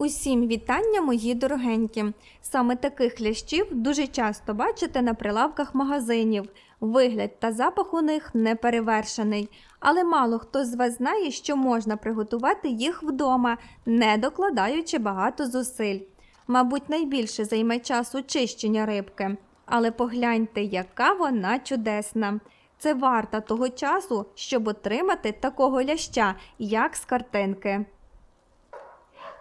Усім вітання, мої дорогенькі. Саме таких лящів дуже часто бачите на прилавках магазинів. Вигляд та запах у них не перевершений, але мало хто з вас знає, що можна приготувати їх вдома, не докладаючи багато зусиль. Мабуть, найбільше займе часу чищення рибки, але погляньте, яка вона чудесна. Це варта того часу, щоб отримати такого ляща, як з картинки.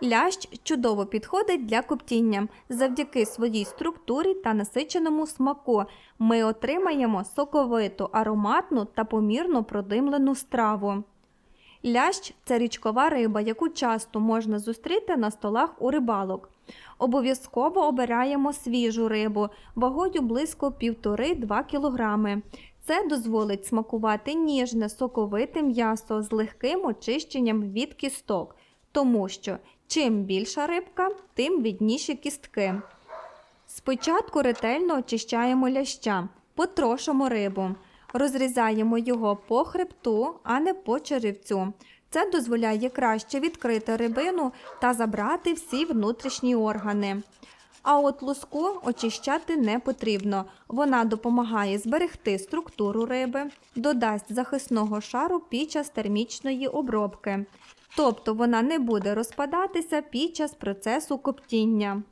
Лящ чудово підходить для коптіння. Завдяки своїй структурі та насиченому смаку ми отримаємо соковиту, ароматну та помірно продимлену страву. Лящ це річкова риба, яку часто можна зустріти на столах у рибалок. Обов'язково обираємо свіжу рибу вагою близько 1,5-2 кг. Це дозволить смакувати ніжне, соковите м'ясо з легким очищенням від кісток, тому що чим більша рибка, тим відніші кістки. Спочатку ретельно очищаємо ляща, потрошимо рибу, розрізаємо його по хребту, а не по черевцю. Це дозволяє краще відкрити рибину та забрати всі внутрішні органи. А от луску очищати не потрібно. Вона допомагає зберегти структуру риби, додасть захисного шару під час термічної обробки. Тобто вона не буде розпадатися під час процесу коптіння.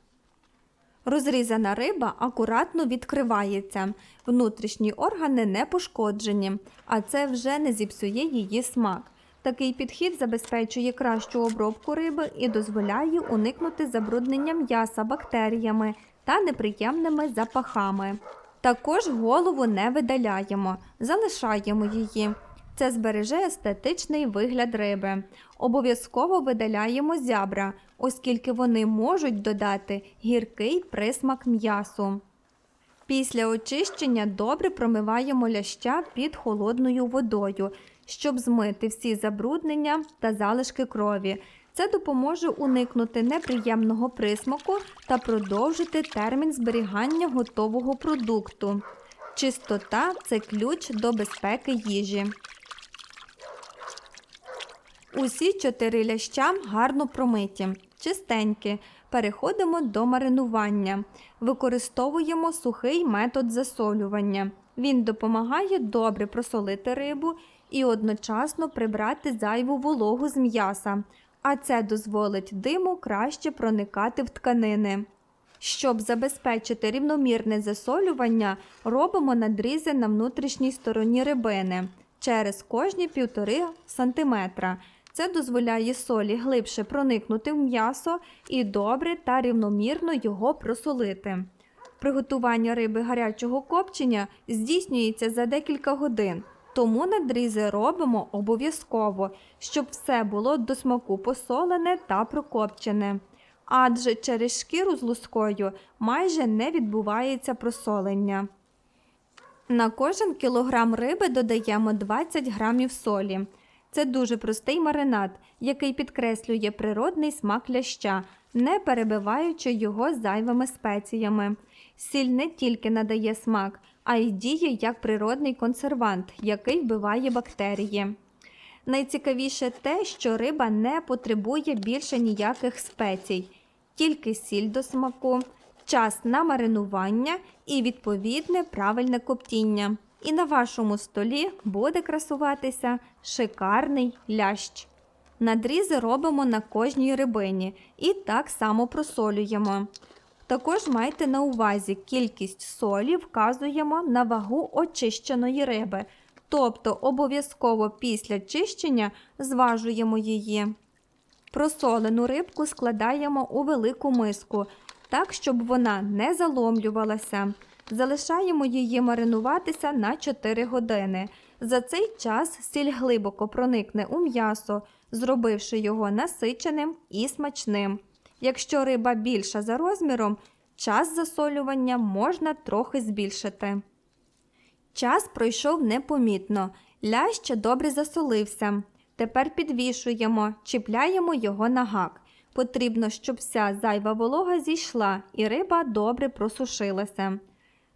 Розрізана риба акуратно відкривається, внутрішні органи не пошкоджені, а це вже не зіпсує її смак. Такий підхід забезпечує кращу обробку риби і дозволяє уникнути забруднення м'яса бактеріями та неприємними запахами. Також голову не видаляємо, залишаємо її. Це збереже естетичний вигляд риби. Обов'язково видаляємо зябра, оскільки вони можуть додати гіркий присмак м'ясу. Після очищення добре промиваємо ляща під холодною водою, щоб змити всі забруднення та залишки крові. Це допоможе уникнути неприємного присмаку та продовжити термін зберігання готового продукту. Чистота це ключ до безпеки їжі. Усі чотири ляща гарно промиті, чистенькі. Переходимо до маринування. Використовуємо сухий метод засолювання. Він допомагає добре просолити рибу і одночасно прибрати зайву вологу з м'яса, а це дозволить диму краще проникати в тканини. Щоб забезпечити рівномірне засолювання, робимо надрізи на внутрішній стороні рибини через кожні 1,5 см. Це дозволяє солі глибше проникнути в м'ясо і добре та рівномірно його просолити. Приготування риби гарячого копчення здійснюється за декілька годин, тому надрізи робимо обов'язково, щоб все було до смаку посолене та прокопчене. Адже через шкіру з лускою майже не відбувається просолення. На кожен кілограм риби додаємо 20 грамів солі. Це дуже простий маринад, який підкреслює природний смак ляща, не перебиваючи його зайвими спеціями. Сіль не тільки надає смак, а й діє як природний консервант, який вбиває бактерії. Найцікавіше те, що риба не потребує більше ніяких спецій, тільки сіль до смаку, час на маринування і відповідне правильне коптіння. І на вашому столі буде красуватися шикарний лящ. Надрізи робимо на кожній рибині і так само просолюємо. Також майте на увазі кількість солі вказуємо на вагу очищеної риби, тобто обов'язково після чищення зважуємо її. Просолену рибку складаємо у велику миску, так, щоб вона не заломлювалася. Залишаємо її маринуватися на 4 години. За цей час сіль глибоко проникне у м'ясо, зробивши його насиченим і смачним. Якщо риба більша за розміром, час засолювання можна трохи збільшити. Час пройшов непомітно. Лящ добре засолився. Тепер підвішуємо, чіпляємо його на гак. Потрібно, щоб вся зайва волога зійшла і риба добре просушилася.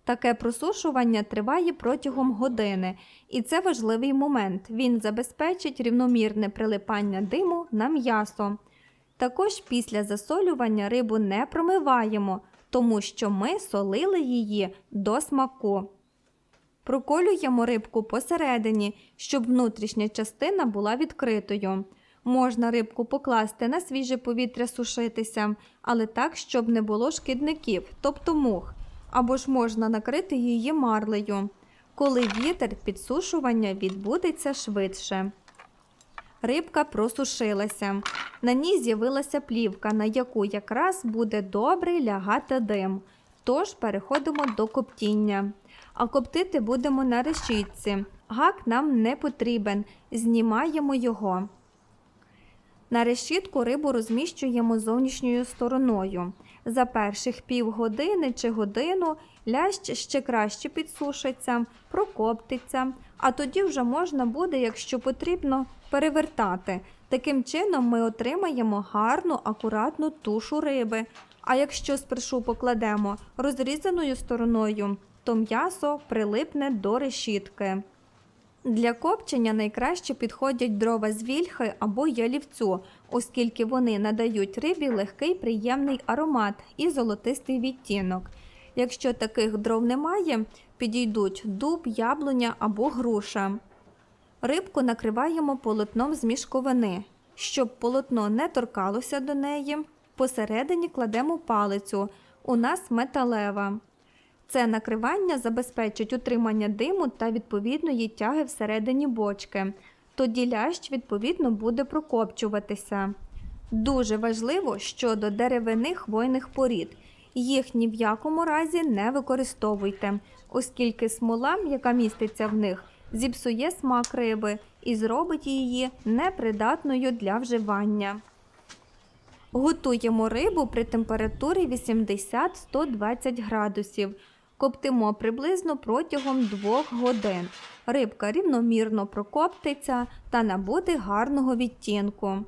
Таке просушування триває протягом години, і це важливий момент. Він забезпечить рівномірне прилипання диму на м'ясо. Також після засолювання рибу не промиваємо, тому що ми солили її до смаку. Проколюємо рибку посередині, щоб внутрішня частина була відкритою. Можна рибку покласти на свіже повітря сушитися, але так, щоб не було шкідників, тобто мух, або ж можна накрити її марлею, коли вітер підсушування відбудеться швидше. Рибка просушилася. На ній з'явилася плівка, на яку якраз буде добре лягати дим. Тож переходимо до коптіння. А коптити будемо на решітці. Гак нам не потрібен, знімаємо його. На решітку рибу розміщуємо зовнішньою стороною. За перших півгодини чи годину лящ ще краще підсушиться, прокоптиться, а тоді вже можна буде, якщо потрібно, перевертати. Таким чином ми отримаємо гарну, акуратну тушу риби. А якщо спершу покладемо розрізаною стороною, то м'ясо прилипне до решітки. Для копчення найкраще підходять дрова з вільхи або ялівцю, оскільки вони надають рибі легкий приємний аромат і золотистий відтінок. Якщо таких дров немає, підійдуть дуб, яблуня або груша. Рибку накриваємо полотном з мішковини. Щоб полотно не торкалося до неї, посередині кладемо палицю. У нас металева. Це накривання забезпечить утримання диму та відповідної тяги всередині бочки. Тоді лящ, відповідно, буде прокопчуватися. Дуже важливо щодо деревини хвойних порід. Їх ні в якому разі не використовуйте, оскільки смола, яка міститься в них, зіпсує смак риби і зробить її непридатною для вживання. Готуємо рибу при температурі 80-120 градусів. Коптимо приблизно протягом 2 годин. Рибка рівномірно прокоптиться та набуде гарного відтінку.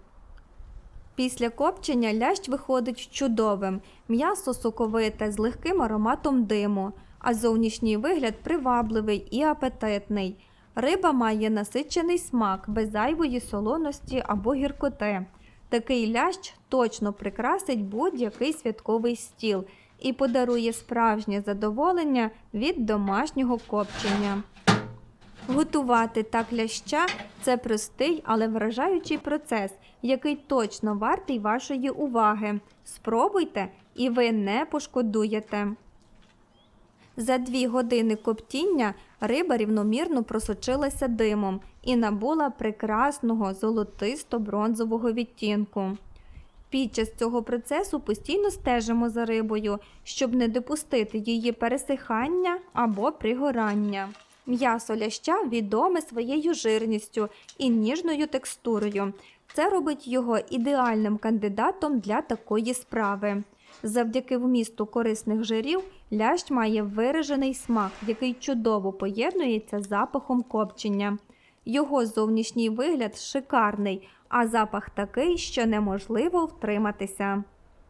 Після копчення лящ виходить чудовим, м'ясо соковите з легким ароматом диму, а зовнішній вигляд привабливий і апетитний. Риба має насичений смак без зайвої солоності або гіркоти. Такий лящ точно прикрасить будь-який святковий стіл і подарує справжнє задоволення від домашнього копчення. Готувати так ляща це простий, але вражаючий процес, який точно вартий вашої уваги. Спробуйте і ви не пошкодуєте. За дві години коптіння риба рівномірно просочилася димом і набула прекрасного золотисто-бронзового відтінку. Під час цього процесу постійно стежимо за рибою, щоб не допустити її пересихання або пригорання. М'ясо ляща відоме своєю жирністю і ніжною текстурою. Це робить його ідеальним кандидатом для такої справи. Завдяки вмісту корисних жирів лящ має виражений смак, який чудово поєднується з запахом копчення. Його зовнішній вигляд шикарний, а запах такий, що неможливо втриматися.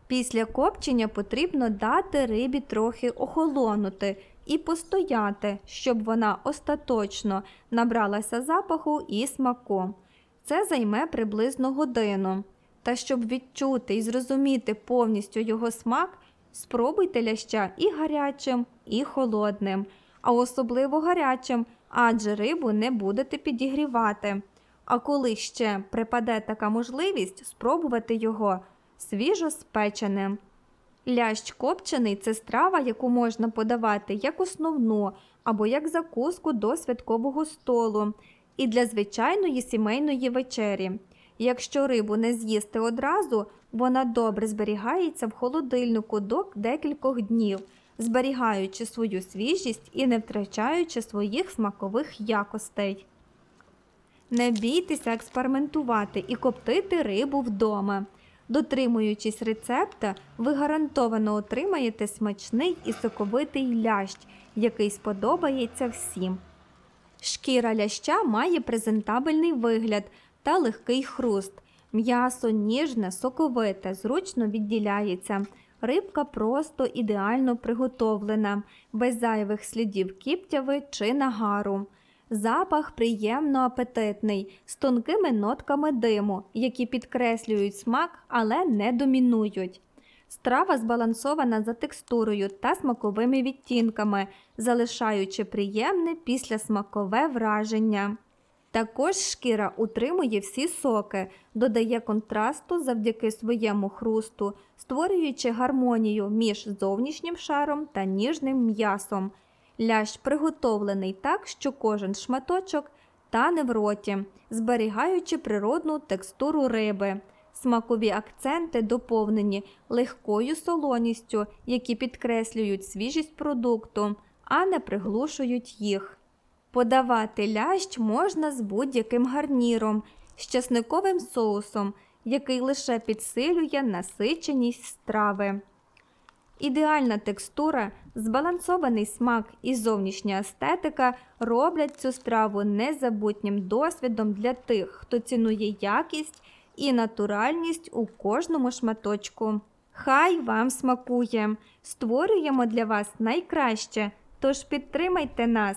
Після копчення потрібно дати рибі трохи охолонути і постояти, щоб вона остаточно набралася запаху і смаку. Це займе приблизно годину. Та щоб відчути і зрозуміти повністю його смак, спробуйте ляща і гарячим, і холодним, а особливо гарячим, адже рибу не будете підігрівати. А коли ще припаде така можливість спробувати його свіжо спеченим. Лящ копчений це страва, яку можна подавати як основну або як закуску до святкового столу і для звичайної сімейної вечері. Якщо рибу не з'їсти одразу, вона добре зберігається в холодильнику до декількох днів, зберігаючи свою свіжість і не втрачаючи своїх смакових якостей. Не бійтеся експериментувати і коптити рибу вдома. Дотримуючись рецепта, ви гарантовано отримаєте смачний і соковитий лящ, який сподобається всім. Шкіра ляща має презентабельний вигляд та легкий хруст. М'ясо ніжне, соковите, зручно відділяється. Рибка просто ідеально приготовлена, без зайвих слідів кіптяви чи нагару. Запах приємно апетитний, з тонкими нотками диму, які підкреслюють смак, але не домінують. Страва збалансована за текстурою та смаковими відтінками, залишаючи приємне післясмакове враження. Також шкіра утримує всі соки, додає контрасту завдяки своєму хрусту, створюючи гармонію між зовнішнім шаром та ніжним м'ясом. Лящ приготовлений так, що кожен шматочок тане в роті, зберігаючи природну текстуру риби. Смакові акценти доповнені легкою солоністю, які підкреслюють свіжість продукту, а не приглушують їх. Подавати лящ можна з будь-яким гарніром, з часниковим соусом, який лише підсилює насиченість страви. Ідеальна текстура, збалансований смак і зовнішня естетика роблять цю страву незабутнім досвідом для тих, хто цінує якість і натуральність у кожному шматочку. Хай вам смакує! Створюємо для вас найкраще, тож підтримайте нас